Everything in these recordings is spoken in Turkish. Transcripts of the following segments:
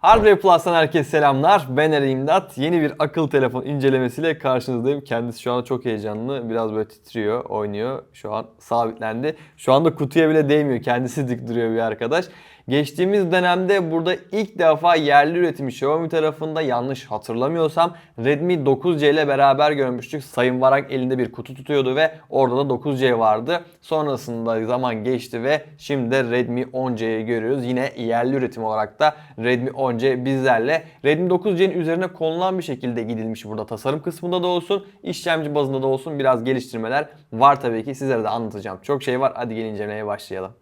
Hardware Plus'tan herkese selamlar. Ben Eren İmdat. Yeni bir akıl telefon incelemesiyle karşınızdayım. Kendisi şu anda çok heyecanlı. Biraz böyle titriyor, oynuyor. Şu an sabitlendi. Şu anda kutuya bile değmiyor. Kendisi dik duruyor bir arkadaş. Geçtiğimiz dönemde burada ilk defa yerli üretimi Xiaomi tarafında yanlış hatırlamıyorsam Redmi 9C ile beraber görmüştük. Sayın Varak elinde bir kutu tutuyordu ve orada da 9C vardı. Sonrasında zaman geçti ve şimdi de Redmi 10C'yi görüyoruz. Yine yerli üretim olarak da Redmi 10C bizlerle. Redmi 9C'nin üzerine konulan bir şekilde gidilmiş burada tasarım kısmında da olsun, işlemci bazında da olsun biraz geliştirmeler var tabii ki. Sizlere de anlatacağım. Çok şey var. Hadi gelin incelemeye başlayalım.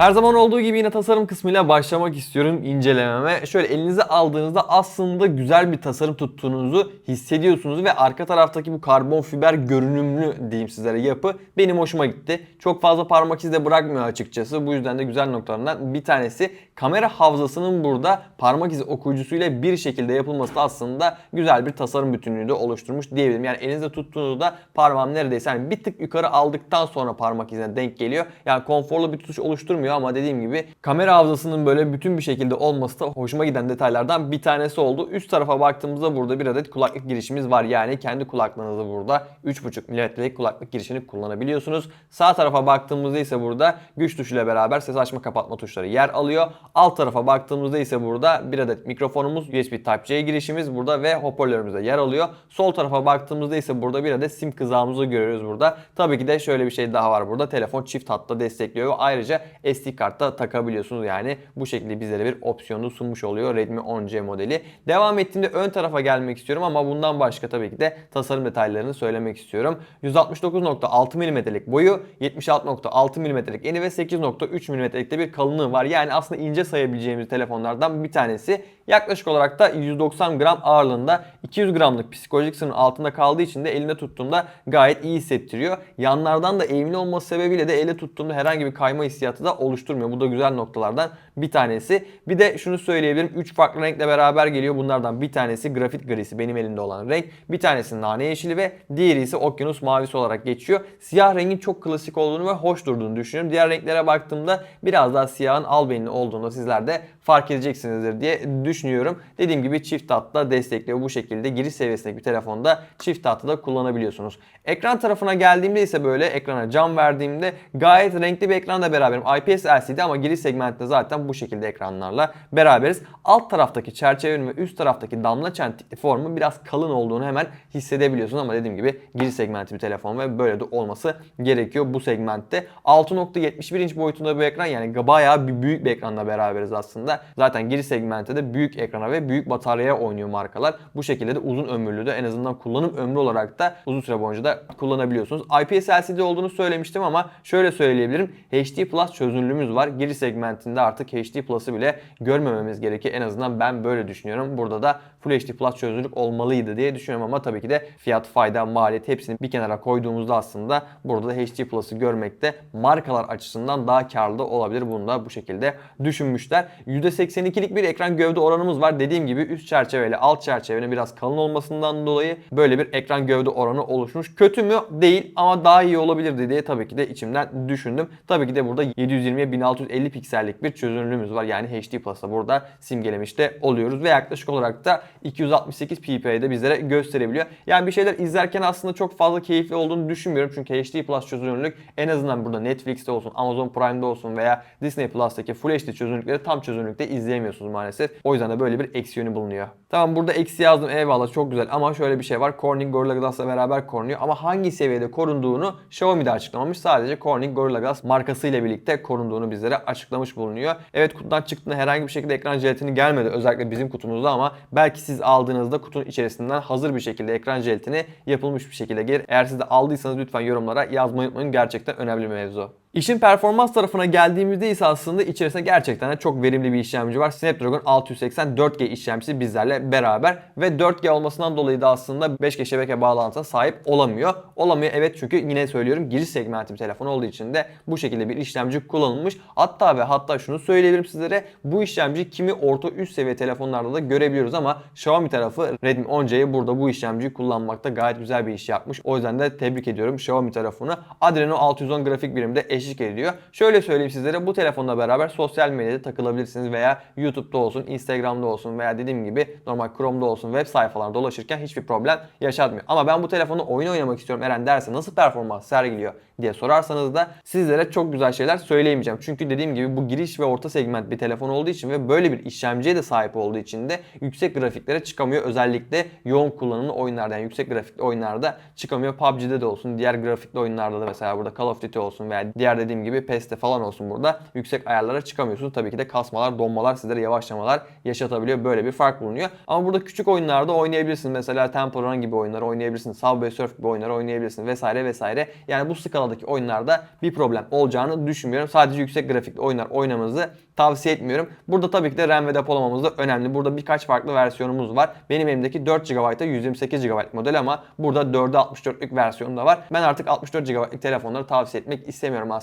Her zaman olduğu gibi yine tasarım kısmıyla başlamak istiyorum incelememe. Şöyle elinize aldığınızda aslında güzel bir tasarım tuttuğunuzu hissediyorsunuz ve arka taraftaki bu karbon fiber görünümlü diyeyim sizlere yapı benim hoşuma gitti. Çok fazla parmak izi de bırakmıyor açıkçası. Bu yüzden de güzel noktalarından bir tanesi kamera havzasının burada parmak izi okuyucusuyla bir şekilde yapılması da aslında güzel bir tasarım bütünlüğü de oluşturmuş diyebilirim. Yani elinizde tuttuğunuzda parmağım neredeyse yani bir tık yukarı aldıktan sonra parmak izine denk geliyor. Yani konforlu bir tutuş oluşturmuyor ama dediğim gibi kamera havzasının böyle bütün bir şekilde olması da hoşuma giden detaylardan bir tanesi oldu. Üst tarafa baktığımızda burada bir adet kulaklık girişimiz var. Yani kendi kulaklığınızı burada 3.5 mm'lik kulaklık girişini kullanabiliyorsunuz. Sağ tarafa baktığımızda ise burada güç tuşuyla beraber ses açma kapatma tuşları yer alıyor. Alt tarafa baktığımızda ise burada bir adet mikrofonumuz, USB Type-C girişimiz burada ve hoparlörümüz yer alıyor. Sol tarafa baktığımızda ise burada bir adet sim kızağımızı görüyoruz burada. Tabii ki de şöyle bir şey daha var burada. Telefon çift hatta destekliyor ayrıca SD kartta takabiliyorsunuz. Yani bu şekilde bizlere bir opsiyonu sunmuş oluyor Redmi 10C modeli. Devam ettiğimde ön tarafa gelmek istiyorum ama bundan başka tabii ki de tasarım detaylarını söylemek istiyorum. 169.6 mm'lik boyu, 76.6 mm'lik eni ve 8.3 mm'lik de bir kalınlığı var. Yani aslında ince sayabileceğimiz telefonlardan bir tanesi. Yaklaşık olarak da 190 gram ağırlığında 200 gramlık psikolojik sınırın altında kaldığı için de elimde tuttuğumda gayet iyi hissettiriyor. Yanlardan da eğimli olması sebebiyle de elle tuttuğumda herhangi bir kayma hissiyatı da oluşturmuyor. Bu da güzel noktalardan bir tanesi. Bir de şunu söyleyebilirim. 3 farklı renkle beraber geliyor. Bunlardan bir tanesi grafit grisi benim elimde olan renk. Bir tanesi nane yeşili ve diğeri ise okyanus mavisi olarak geçiyor. Siyah rengin çok klasik olduğunu ve hoş durduğunu düşünüyorum. Diğer renklere baktığımda biraz daha siyahın albenili olduğunu sizler de fark edeceksinizdir diye düşünüyorum. Dediğim gibi çift hatta destekliyor. Bu şekilde giriş seviyesindeki bir telefonda çift hattı da kullanabiliyorsunuz. Ekran tarafına geldiğimde ise böyle ekrana cam verdiğimde gayet renkli bir ekranla beraberim. IPS LCD ama giriş segmentinde zaten bu şekilde ekranlarla beraberiz. Alt taraftaki çerçevenin ve üst taraftaki damla çentikli formu biraz kalın olduğunu hemen hissedebiliyorsunuz ama dediğim gibi giriş segmenti bir telefon ve böyle de olması gerekiyor bu segmentte. 6.71 inç boyutunda bir ekran yani bayağı bir büyük bir ekranla beraberiz aslında. Zaten giriş segmentte de büyük ekrana ve büyük bataryaya oynuyor markalar. Bu şekilde de uzun ömürlü de en azından kullanım ömrü olarak da uzun süre boyunca da kullanabiliyorsunuz. IPS LCD olduğunu söylemiştim ama şöyle söyleyebilirim. HD Plus çözünürlüğümüz var. Giriş segmentinde artık HD Plus'ı bile görmememiz gerekiyor. En azından ben böyle düşünüyorum. Burada da Full HD Plus çözünürlük olmalıydı diye düşünüyorum ama tabii ki de fiyat, fayda, maliyet hepsini bir kenara koyduğumuzda aslında burada da HD Plus'ı görmekte markalar açısından daha karlı olabilir. Bunu da bu şekilde düşünmüşler. %82'lik bir ekran gövde oranımız var. Dediğim gibi üst çerçeveyle alt çerçevenin biraz kalın olmasından dolayı böyle bir ekran gövde oranı oluşmuş. Kötü mü? Değil ama daha iyi olabilirdi diye tabii ki de içimden düşündüm. Tabii ki de burada 720'ye 1650 piksellik bir çözünürlüğümüz var. Yani HD Plus'ı burada simgelemiş de oluyoruz ve yaklaşık olarak da 268 ppi'de bizlere gösterebiliyor. Yani bir şeyler izlerken aslında çok fazla keyifli olduğunu düşünmüyorum. Çünkü HD Plus çözünürlük en azından burada Netflix'te olsun, Amazon Prime'de olsun veya Disney Plus'taki Full HD çözünürlükleri tam çözünürlükte izleyemiyorsunuz maalesef. O yüzden de böyle bir eksi yönü bulunuyor. Tamam burada eksi yazdım eyvallah çok güzel ama şöyle bir şey var. Corning Gorilla Glass'la beraber korunuyor ama hangi seviyede korunduğunu Xiaomi'de açıklamamış. Sadece Corning Gorilla Glass markasıyla birlikte korunduğunu bizlere açıklamış bulunuyor. Evet kutudan çıktığında herhangi bir şekilde ekran jelatini gelmedi özellikle bizim kutumuzda ama belki siz aldığınızda kutunun içerisinden hazır bir şekilde ekran jelatini yapılmış bir şekilde gelir. Eğer siz de aldıysanız lütfen yorumlara yazmayı unutmayın. Gerçekten önemli bir mevzu. İşin performans tarafına geldiğimizde ise aslında içerisinde gerçekten de çok verimli bir işlemci var. Snapdragon 680 4G işlemcisi bizlerle beraber ve 4G olmasından dolayı da aslında 5G şebeke bağlantısına sahip olamıyor. Olamıyor evet çünkü yine söylüyorum giriş segmenti bir telefon olduğu için de bu şekilde bir işlemci kullanılmış. Hatta ve hatta şunu söyleyebilirim sizlere bu işlemci kimi orta üst seviye telefonlarda da görebiliyoruz ama Xiaomi tarafı Redmi 10C'yi burada bu işlemciyi kullanmakta gayet güzel bir iş yapmış. O yüzden de tebrik ediyorum Xiaomi tarafını. Adreno 610 grafik birimde eşlik ediyor. Şöyle söyleyeyim sizlere bu telefonla beraber sosyal medyada takılabilirsiniz veya YouTube'da olsun, Instagram'da olsun veya dediğim gibi normal Chrome'da olsun web sayfalarında dolaşırken hiçbir problem yaşatmıyor. Ama ben bu telefonu oyun oynamak istiyorum Eren derse nasıl performans sergiliyor diye sorarsanız da sizlere çok güzel şeyler söyleyemeyeceğim. Çünkü dediğim gibi bu giriş ve orta segment bir telefon olduğu için ve böyle bir işlemciye de sahip olduğu için de yüksek grafiklere çıkamıyor. Özellikle yoğun kullanımlı oyunlarda yani yüksek grafikli oyunlarda çıkamıyor. PUBG'de de olsun, diğer grafikli oyunlarda da mesela burada Call of Duty olsun veya diğer dediğim gibi PES'te falan olsun burada yüksek ayarlara çıkamıyorsunuz. Tabii ki de kasmalar, donmalar sizlere yavaşlamalar yaşatabiliyor. Böyle bir fark bulunuyor. Ama burada küçük oyunlarda oynayabilirsiniz. Mesela Temple Run gibi oyunlar oynayabilirsiniz. Subway Surf gibi oyunlar oynayabilirsiniz vesaire vesaire. Yani bu skaladaki oyunlarda bir problem olacağını düşünmüyorum. Sadece yüksek grafikli oyunlar oynamanızı tavsiye etmiyorum. Burada tabii ki de RAM ve depolamamız da önemli. Burada birkaç farklı versiyonumuz var. Benim elimdeki 4 GB'a 128 GB model ama burada 4'e 64'lük versiyonu da var. Ben artık 64 GB'lık telefonları tavsiye etmek istemiyorum aslında.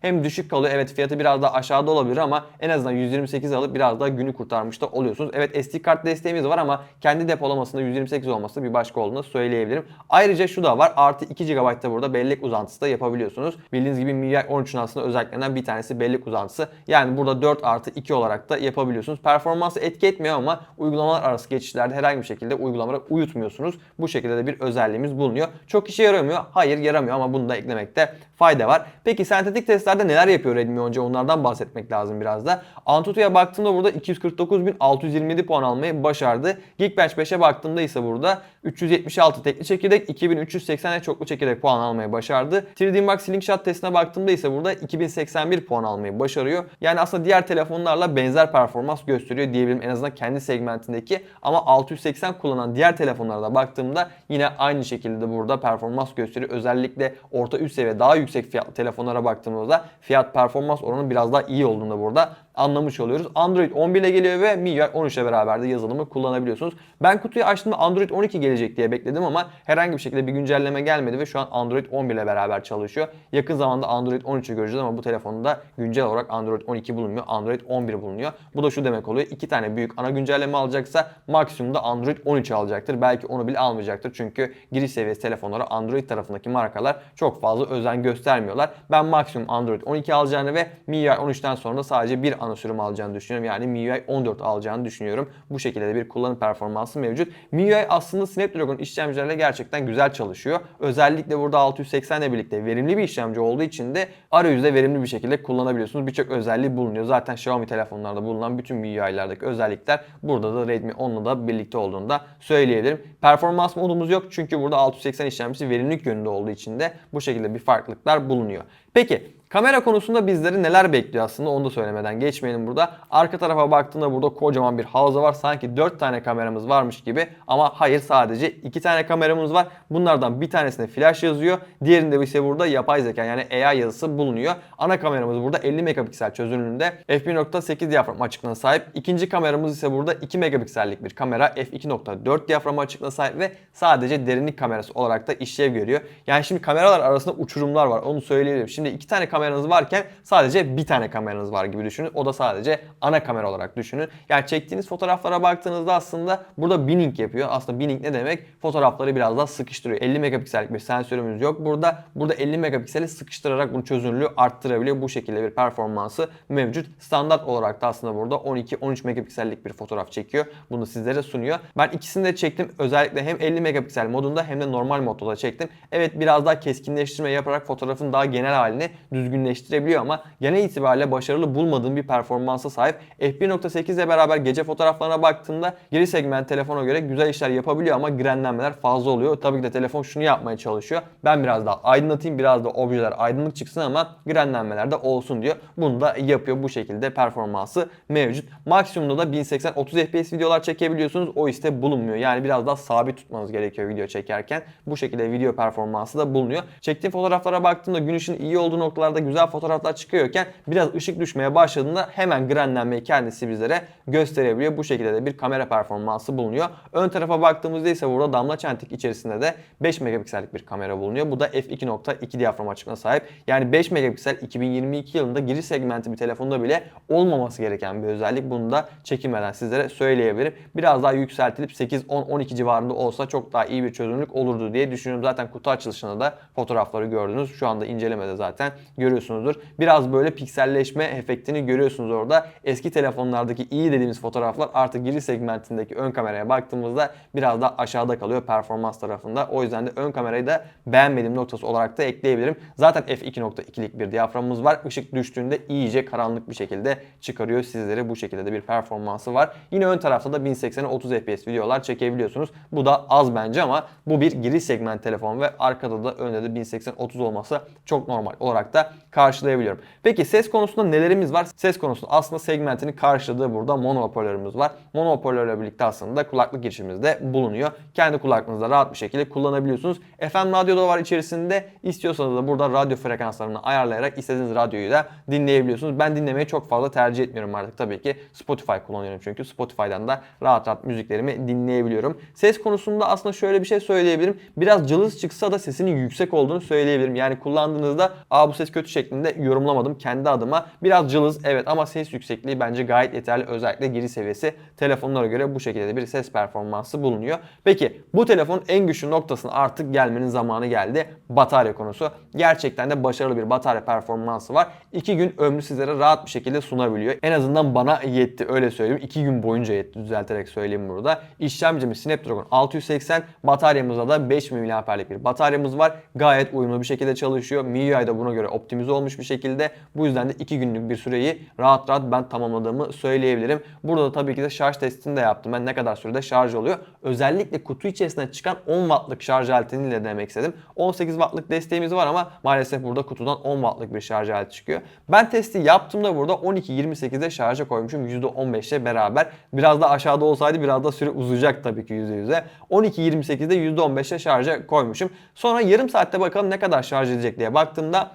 Hem düşük kalıyor. Evet fiyatı biraz daha aşağıda olabilir ama en azından 128 alıp biraz daha günü kurtarmış da oluyorsunuz. Evet SD kart desteğimiz var ama kendi depolamasında 128 olması bir başka olduğunu söyleyebilirim. Ayrıca şu da var. Artı 2 GB da burada bellek uzantısı da yapabiliyorsunuz. Bildiğiniz gibi MIUI 13'ün aslında özelliklerinden bir tanesi bellek uzantısı. Yani burada 4 artı 2 olarak da yapabiliyorsunuz. Performansı etki etmiyor ama uygulamalar arası geçişlerde herhangi bir şekilde uygulamaları uyutmuyorsunuz. Bu şekilde de bir özelliğimiz bulunuyor. Çok işe yaramıyor. Hayır yaramıyor ama bunu da eklemekte fayda var. Peki sentetik testlerde neler yapıyor Redmi önce onlardan bahsetmek lazım biraz da. Antutu'ya baktığımda burada 249.627 puan almayı başardı. Geekbench 5'e baktığımda ise burada 376 tekli çekirdek, 2380 çoklu çekirdek puan almayı başardı. 3D Max Slingshot testine baktığımda ise burada 2081 puan almayı başarıyor. Yani aslında diğer telefonlarla benzer performans gösteriyor diyebilirim en azından kendi segmentindeki. Ama 680 kullanan diğer telefonlara da baktığımda yine aynı şekilde burada performans gösteriyor. Özellikle orta üst seviye daha yüksek fiyatlı telefonlara baktığımızda fiyat performans oranı biraz daha iyi olduğunda burada anlamış oluyoruz. Android 11 ile geliyor ve MIUI 13 ile beraber de yazılımı kullanabiliyorsunuz. Ben kutuyu açtığımda Android 12 gelecek diye bekledim ama herhangi bir şekilde bir güncelleme gelmedi ve şu an Android 11 ile beraber çalışıyor. Yakın zamanda Android 13'ü göreceğiz ama bu telefonda güncel olarak Android 12 bulunmuyor. Android 11 bulunuyor. Bu da şu demek oluyor. iki tane büyük ana güncelleme alacaksa maksimumda Android 13 alacaktır. Belki onu bile almayacaktır. Çünkü giriş seviyesi telefonlara Android tarafındaki markalar çok fazla özen göstermiyorlar. Ben maksimum Android 12 alacağını ve MIUI 13'ten sonra da sadece bir ana sürüm alacağını düşünüyorum. Yani MIUI 14 alacağını düşünüyorum. Bu şekilde de bir kullanım performansı mevcut. MIUI aslında Snapdragon işlemcilerle gerçekten güzel çalışıyor. Özellikle burada 680 ile birlikte verimli bir işlemci olduğu için de arayüzde verimli bir şekilde kullanabiliyorsunuz. Birçok özelliği bulunuyor. Zaten Xiaomi telefonlarda bulunan bütün MIUI'lerdeki özellikler burada da Redmi 10'la da birlikte olduğunu da söyleyebilirim. Performans modumuz yok çünkü burada 680 işlemcisi verimlilik yönünde olduğu için de bu şekilde bir farklılıklar bulunuyor. Peki Kamera konusunda bizleri neler bekliyor aslında onu da söylemeden geçmeyelim burada. Arka tarafa baktığında burada kocaman bir havza var. Sanki 4 tane kameramız varmış gibi ama hayır sadece 2 tane kameramız var. Bunlardan bir tanesinde flash yazıyor. Diğerinde ise burada yapay zeka yani AI yazısı bulunuyor. Ana kameramız burada 50 megapiksel çözünürlüğünde f1.8 diyafram açıklığına sahip. İkinci kameramız ise burada 2 megapiksellik bir kamera f2.4 diyafram açıklığına sahip ve sadece derinlik kamerası olarak da işlev görüyor. Yani şimdi kameralar arasında uçurumlar var onu söyleyebilirim. Şimdi iki tane kameranız varken sadece bir tane kameranız var gibi düşünün. O da sadece ana kamera olarak düşünün. Yani çektiğiniz fotoğraflara baktığınızda aslında burada binning yapıyor. Aslında binning ne demek? Fotoğrafları biraz daha sıkıştırıyor. 50 megapiksellik bir sensörümüz yok burada. Burada 50 megapikseli sıkıştırarak bunu çözünürlüğü arttırabiliyor. Bu şekilde bir performansı mevcut. Standart olarak da aslında burada 12-13 megapiksellik bir fotoğraf çekiyor. Bunu sizlere sunuyor. Ben ikisini de çektim. Özellikle hem 50 megapiksel modunda hem de normal modda da çektim. Evet biraz daha keskinleştirme yaparak fotoğrafın daha genel halini düzgünleştirebiliyor ama genel itibariyle başarılı bulmadığım bir performansa sahip. F1.8 ile beraber gece fotoğraflarına baktığımda geri segment telefona göre güzel işler yapabiliyor ama grenlenmeler fazla oluyor. Tabii ki de telefon şunu yapmaya çalışıyor. Ben biraz daha aydınlatayım, biraz da objeler aydınlık çıksın ama grenlenmeler de olsun diyor. Bunu da yapıyor bu şekilde performansı mevcut. Maksimumda da 1080 30 FPS videolar çekebiliyorsunuz. O iste bulunmuyor. Yani biraz daha sabit tutmanız gerekiyor video çekerken. Bu şekilde video performansı da bulunuyor. Çektiğim fotoğraflara baktığımda gün ışığın iyi olduğu noktalarda güzel fotoğraflar çıkıyorken biraz ışık düşmeye başladığında hemen grenlenmeyi kendisi bizlere gösterebiliyor. Bu şekilde de bir kamera performansı bulunuyor. Ön tarafa baktığımızda ise burada damla çentik içerisinde de 5 megapiksellik bir kamera bulunuyor. Bu da f2.2 diyafram açıklığına sahip. Yani 5 megapiksel 2022 yılında giriş segmenti bir telefonda bile olmaması gereken bir özellik. Bunu da çekinmeden sizlere söyleyebilirim. Biraz daha yükseltilip 8, 10, 12 civarında olsa çok daha iyi bir çözünürlük olurdu diye düşünüyorum. Zaten kutu açılışında da fotoğrafları gördünüz. Şu anda incelemede zaten görüyorsunuzdur. Biraz böyle pikselleşme efektini görüyorsunuz orada. Eski telefonlardaki iyi dediğimiz fotoğraflar artık giriş segmentindeki ön kameraya baktığımızda biraz daha aşağıda kalıyor performans tarafında. O yüzden de ön kamerayı da beğenmediğim noktası olarak da ekleyebilirim. Zaten f2.2'lik bir diyaframımız var. Işık düştüğünde iyice karanlık bir şekilde çıkarıyor sizlere. Bu şekilde de bir performansı var. Yine ön tarafta da 1080'e 30 fps videolar çekebiliyorsunuz. Bu da az bence ama bu bir giriş segment telefon ve arkada da önde de 1080 30 olması çok normal olarak da karşılayabiliyorum. Peki ses konusunda nelerimiz var? Ses konusunda aslında segmentini karşıladığı burada mono hoparlörümüz var. Mono hoparlörle birlikte aslında kulaklık girişimiz de bulunuyor. Kendi kulaklığınızda rahat bir şekilde kullanabiliyorsunuz. FM radyo da var içerisinde. İstiyorsanız da burada radyo frekanslarını ayarlayarak istediğiniz radyoyu da dinleyebiliyorsunuz. Ben dinlemeyi çok fazla tercih etmiyorum artık tabii ki. Spotify kullanıyorum çünkü Spotify'dan da rahat rahat müziklerimi dinleyebiliyorum. Ses konusunda aslında şöyle bir şey söyleyebilirim. Biraz cılız çıksa da sesinin yüksek olduğunu söyleyebilirim. Yani kullandığınızda aa bu ses kötü şeklinde yorumlamadım kendi adıma. Biraz cılız evet ama ses yüksekliği bence gayet yeterli. Özellikle geri seviyesi telefonlara göre bu şekilde de bir ses performansı bulunuyor. Peki bu telefonun en güçlü noktasına artık gelmenin zamanı geldi. Batarya konusu. Gerçekten de başarılı bir batarya performansı var. 2 gün ömrü sizlere rahat bir şekilde sunabiliyor. En azından bana yetti öyle söyleyeyim. 2 gün boyunca yetti düzelterek söyleyeyim burada. İşlemcimiz Snapdragon 680, bataryamızda da 5000 mAh'lik bir bataryamız var. Gayet uyumlu bir şekilde çalışıyor. MIUI da buna göre optimize olmuş bir şekilde. Bu yüzden de 2 günlük bir süreyi rahat rahat ben tamamladığımı söyleyebilirim. Burada da tabii ki de şarj testini de yaptım. Ben ne kadar sürede şarj oluyor. Özellikle kutu içerisinden çıkan 10 wattlık şarj aletiyle denemek istedim. 18 wattlık desteğimiz var ama maalesef burada kutudan 10 wattlık bir şarj aleti çıkıyor. Ben testi yaptığımda burada 12.28'de şarja koymuşum %15'le beraber. Biraz da aşağıda olsaydı biraz da süre uzayacak tabii ki %100'e. 12.28'de %15'le şarja koymuşum. Sonra yarım saatte bakalım ne kadar şarj edecek diye baktığımda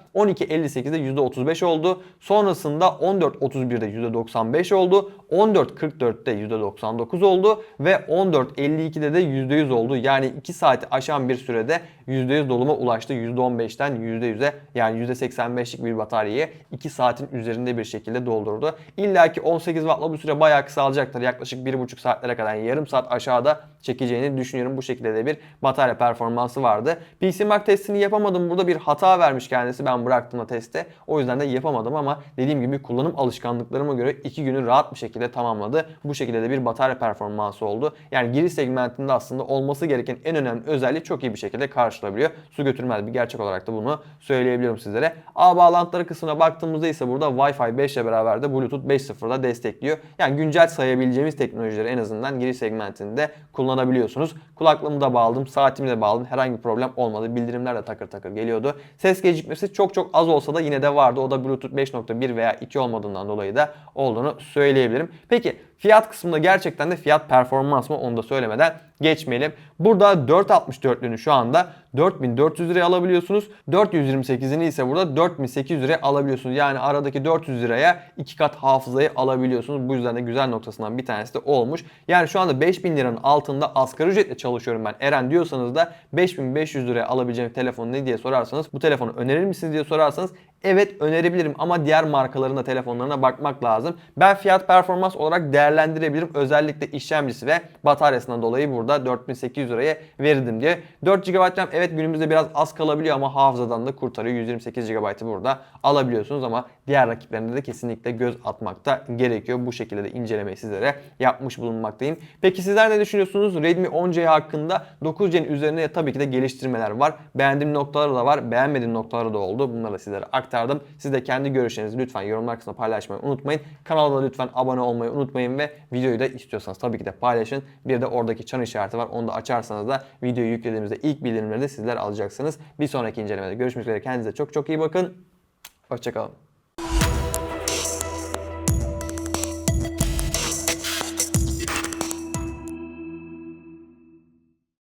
12.58'de %35 oldu. Sonrasında 14.31'de %95 oldu. 14.44'te %99 oldu ve 14.52'de de %100 oldu. Yani 2 saati aşan bir sürede %100 doluma ulaştı. %15'ten %100'e yani %85'lik bir bataryayı 2 saatin üzerinde bir şekilde doldurdu. İlla ki 18 wattla bu süre bayağı kısalacaktır. Yaklaşık 1,5 saatlere kadar yani yarım saat aşağıda çekeceğini düşünüyorum. Bu şekilde de bir batarya performansı vardı. PC Mark testini yapamadım. Burada bir hata vermiş kendisi ben bıraktığımda teste. O yüzden de yapamadım ama dediğim gibi kullanım alışkanlıklarıma göre 2 günü rahat bir şekilde tamamladı. Bu şekilde de bir batarya performansı oldu. Yani giriş segmentinde aslında olması gereken en önemli özelliği çok iyi bir şekilde karşılayabiliyor. Su götürmez bir gerçek olarak da bunu söyleyebiliyorum sizlere. Ağ bağlantıları kısmına baktığımızda ise burada Wi-Fi 5 ile beraber de Bluetooth 5.0'da destekliyor. Yani güncel sayabileceğimiz teknolojileri en azından giriş segmentinde kullanabiliyorsunuz. Kulaklığımı da bağladım, saatimi de bağladım. Herhangi bir problem olmadı. Bildirimler de takır takır geliyordu. Ses gecikmesi çok çok az olsa da yine de vardı. O da Bluetooth 5.1 veya 2 olmadığından dolayı da olduğunu söyleyebilirim. Peki fiyat kısmında gerçekten de fiyat performans mı onu da söylemeden geçmeyelim. Burada 4.64'lüğünü şu anda 4400 liraya alabiliyorsunuz. 428'ini ise burada 4800 liraya alabiliyorsunuz. Yani aradaki 400 liraya iki kat hafızayı alabiliyorsunuz. Bu yüzden de güzel noktasından bir tanesi de olmuş. Yani şu anda 5000 liranın altında asgari ücretle çalışıyorum ben. Eren diyorsanız da 5500 liraya alabileceğim telefon ne diye sorarsanız bu telefonu önerir misiniz diye sorarsanız Evet önerebilirim ama diğer markaların da telefonlarına bakmak lazım. Ben fiyat performans olarak değerlendirebilirim. Özellikle işlemcisi ve bataryasından dolayı burada 4800 liraya verirdim diye. 4 GB RAM evet günümüzde biraz az kalabiliyor ama hafızadan da kurtarıyor. 128 GB'ı burada alabiliyorsunuz ama diğer rakiplerine de kesinlikle göz atmakta gerekiyor. Bu şekilde de incelemeyi sizlere yapmış bulunmaktayım. Peki sizler ne düşünüyorsunuz? Redmi 10C hakkında 9C'nin üzerine tabii ki de geliştirmeler var. Beğendiğim noktaları da var, beğenmediğim noktaları da oldu. Bunları da sizlere aktardım. Siz de kendi görüşlerinizi lütfen yorumlar kısmına paylaşmayı unutmayın. Kanala da lütfen abone olmayı unutmayın ve videoyu da istiyorsanız tabii ki de paylaşın. Bir de oradaki çan işareti var. Onu da açarsanız da videoyu yüklediğimizde ilk bildirimleri de sizler alacaksınız. Bir sonraki incelemede görüşmek üzere. Kendinize çok çok iyi bakın. Hoşçakalın.